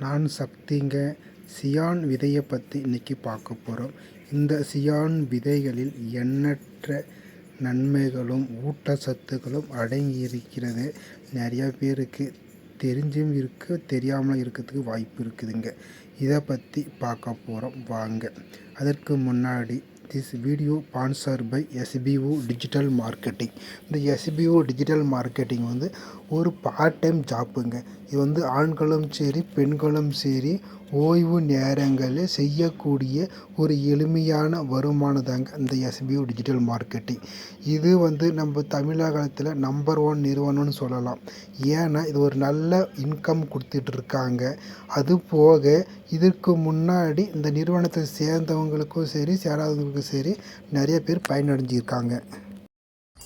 நான் சக்திங்க சியான் விதையை பற்றி இன்றைக்கி பார்க்க போகிறோம் இந்த சியான் விதைகளில் எண்ணற்ற நன்மைகளும் ஊட்டச்சத்துக்களும் அடங்கி இருக்கிறது நிறையா பேருக்கு தெரிஞ்சும் இருக்குது தெரியாமல் இருக்கிறதுக்கு வாய்ப்பு இருக்குதுங்க. இதை பற்றி பார்க்க போகிறோம் வாங்க. அதற்கு முன்னாடி this video sponsor by SPO digital marketing இந்த எஸ்பிஓ டிஜிட்டல் மார்க்கெட்டிங் வந்து ஒரு பார்ட் டைம் ஜாப்புங்க இது வந்து ஆண்களும் சரி பெண்களும் சரி ஓய்வு நேரங்களில் செய்யக்கூடிய ஒரு எளிமையான வருமானம் தாங்க இந்த எஸ்பிஓ டிஜிட்டல் மார்க்கெட்டிங் இது வந்து நம்ம தமிழகத்தில் நம்பர் ஒன் நிறுவனம்னு சொல்லலாம். ஏன்னா இது ஒரு நல்ல இன்கம் கொடுத்துட்ருக்காங்க. அது போக இதற்கு முன்னாடி இந்த நிறுவனத்தை சேர்ந்தவங்களுக்கும் சரி சேராதவங்களுக்கும் சரி நிறைய பேர் பயனடைஞ்சிருக்காங்க.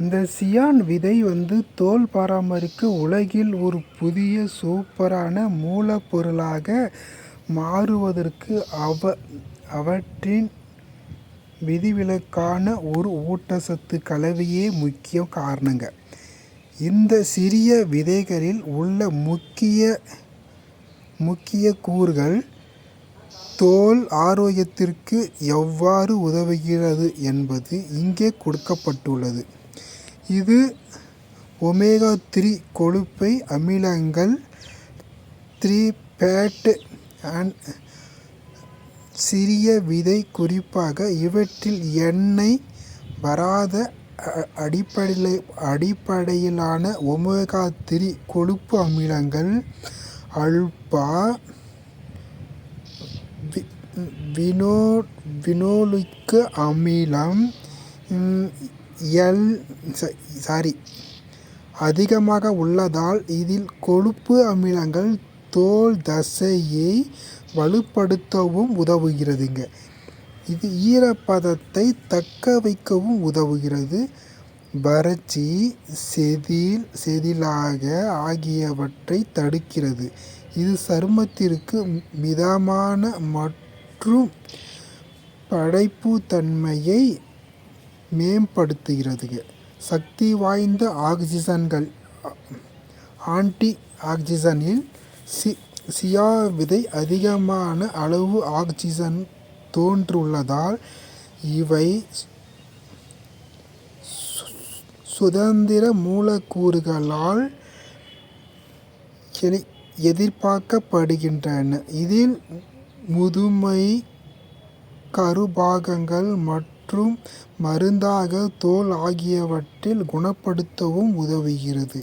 இந்த சியான் விதை வந்து தோல் பராமரிக்க உலகில் ஒரு புதிய சூப்பரான மூலப்பொருளாக மாறுவதற்கு அவ அவற்றின் விதிவிலக்கான ஒரு ஊட்டச்சத்து கலவையே முக்கிய காரணங்க. இந்த சிறிய விதைகளில் உள்ள முக்கிய முக்கிய கூறுகள் தோல் ஆரோக்கியத்திற்கு எவ்வாறு உதவுகிறது என்பது இங்கே கொடுக்கப்பட்டுள்ளது. இது ஒமேகா த்ரீ கொழுப்பை அமிலங்கள் த்ரீ பேட் அண்ட் சிறிய விதை குறிப்பாக இவற்றில் எண்ணெய் வராத அடிப்படையில் அடிப்படையிலான ஒமேகா த்ரீ கொழுப்பு அமிலங்கள் அல்பா வினோ வினோலிக் அமிலம் எல் ச- சாரி அதிகமாக உள்ளதால் இதில் கொழுப்பு அமிலங்கள் தோல் தசையை வலுப்படுத்தவும் உதவுகிறதுங்க. இது ஈரப்பதத்தை தக்க வைக்கவும் உதவுகிறது. வறட்சி செதில் செதிலாக ஆகியவற்றை தடுக்கிறது. இது சருமத்திற்கு மிதமான மற்றும் படைப்புத்தன்மையை மேம்படுத்துகிறதுங்க சக்தி வாய்ந்த ஆக்சிஜன்கள் ஆன்டி ஆக்சிஜனில் சி சியா விதை அதிகமான அளவு ஆக்சிஜன் தோன்றுள்ளதால் இவை சுதந்திர மூலக்கூறுகளால் எதிர்பார்க்கப்படுகின்றன. இதில் முதுமை கருபாகங்கள் மற்றும் மருந்தாக தோல் ஆகியவற்றில் குணப்படுத்தவும் உதவுகிறது.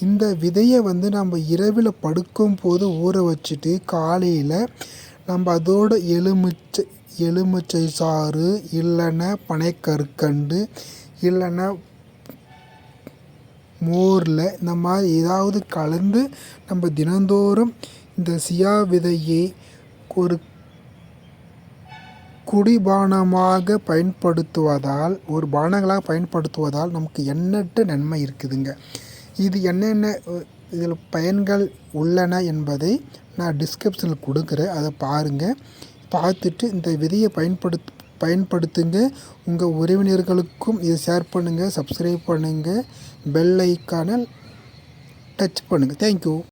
இந்த விதையை வந்து நம்ம இரவில் படுக்கும் போது ஊற வச்சுட்டு காலையில் நம்ம அதோட எலுமிச்சை எலுமிச்சை சாறு இல்லைன்னா பனைக்கற்கண்டு இல்லைன்னா மோரில் இந்த மாதிரி ஏதாவது கலந்து நம்ம தினந்தோறும் இந்த சியா விதையை ஒரு குடிபானமாக பயன்படுத்துவதால் ஒரு பானங்களாக பயன்படுத்துவதால் நமக்கு எண்ணற்ற நன்மை இருக்குதுங்க. இது என்னென்ன இதில் பயன்கள் உள்ளன என்பதை நான் டிஸ்கிரிப்ஷனில் கொடுக்குறேன். அதை பாருங்கள் பார்த்துட்டு இந்த விதியை பயன்படுத் பயன்படுத்துங்க. உங்கள் உறவினர்களுக்கும் இதை ஷேர் பண்ணுங்கள் சப்ஸ்கிரைப் பண்ணுங்கள் பெல் ஐக்கானை டச் பண்ணுங்கள் தேங்க்யூ